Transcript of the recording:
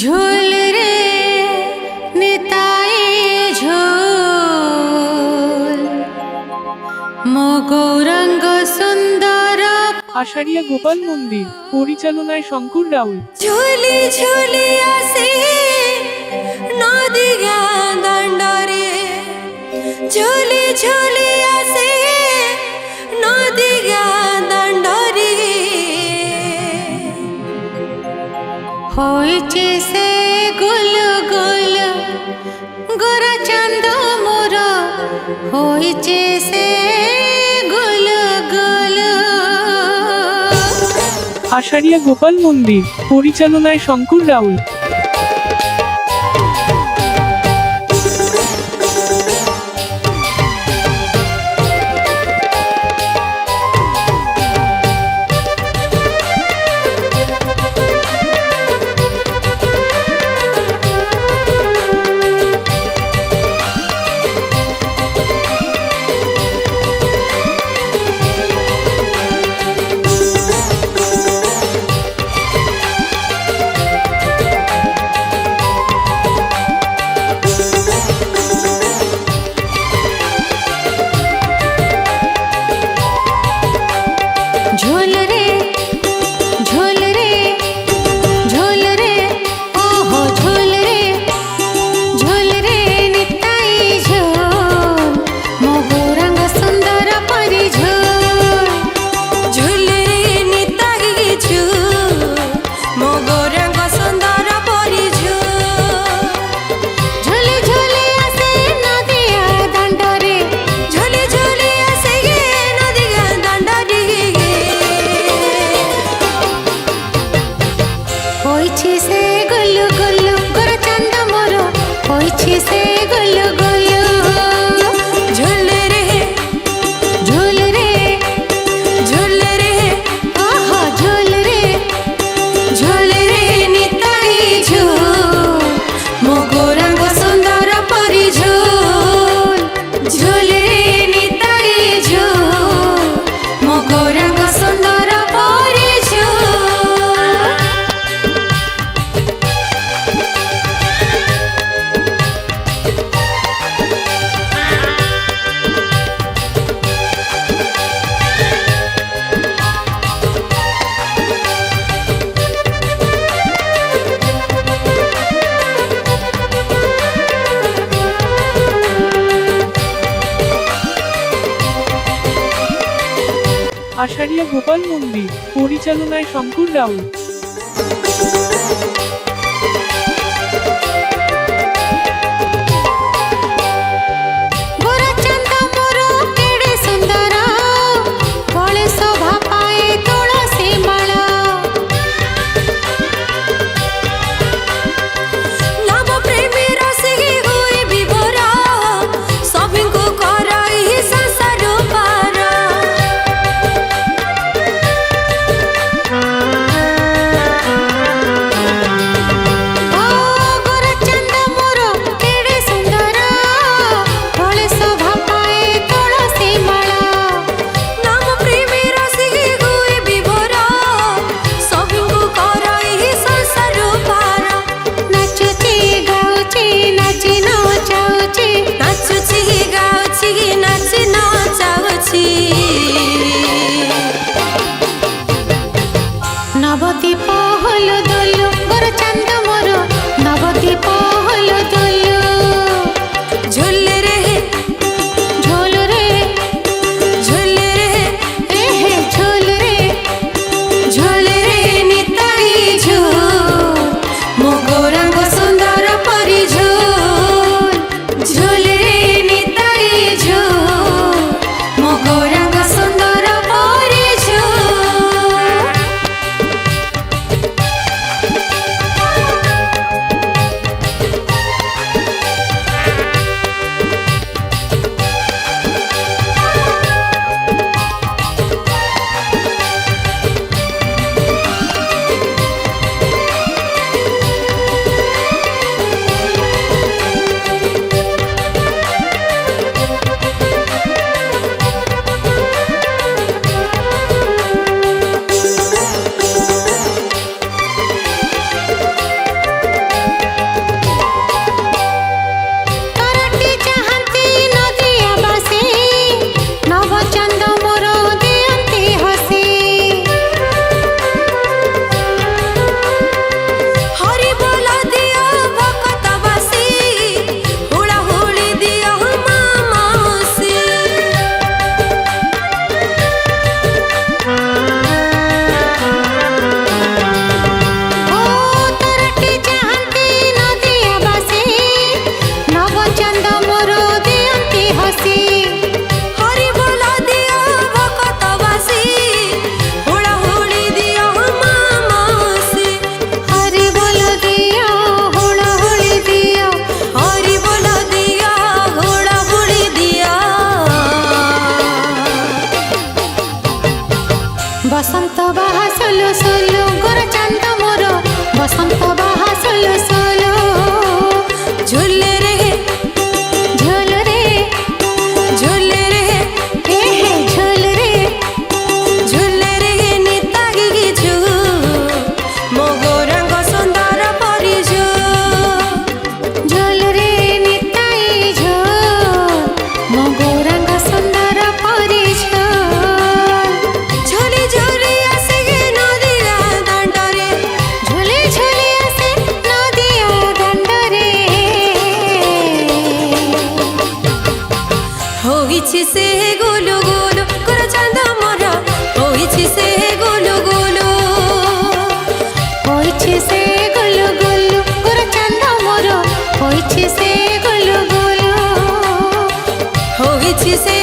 ঝুল রে নিতাই ঝুল। মগৌরঙ্গ সুন্দর আষাঢ়িয়া গোপাল মন্দির পরিচালনায় শঙ্কর রাউল। ঝুলি ঝুলি আসে নদী গান দণ্ডরে। ঝুলি ঝুলি হয়েছে সে গুল গুল গোর চন্দ মোর, হয়েছে সে গুল গুল আষাঢ়িয়া গোপাল মন্দির, পরিচালনায় শঙ্কর রাউল আষাঢ়িয়া গোপাল মন্দির পরিচালনায় শঙ্কুর রাউত। হয়েছে সে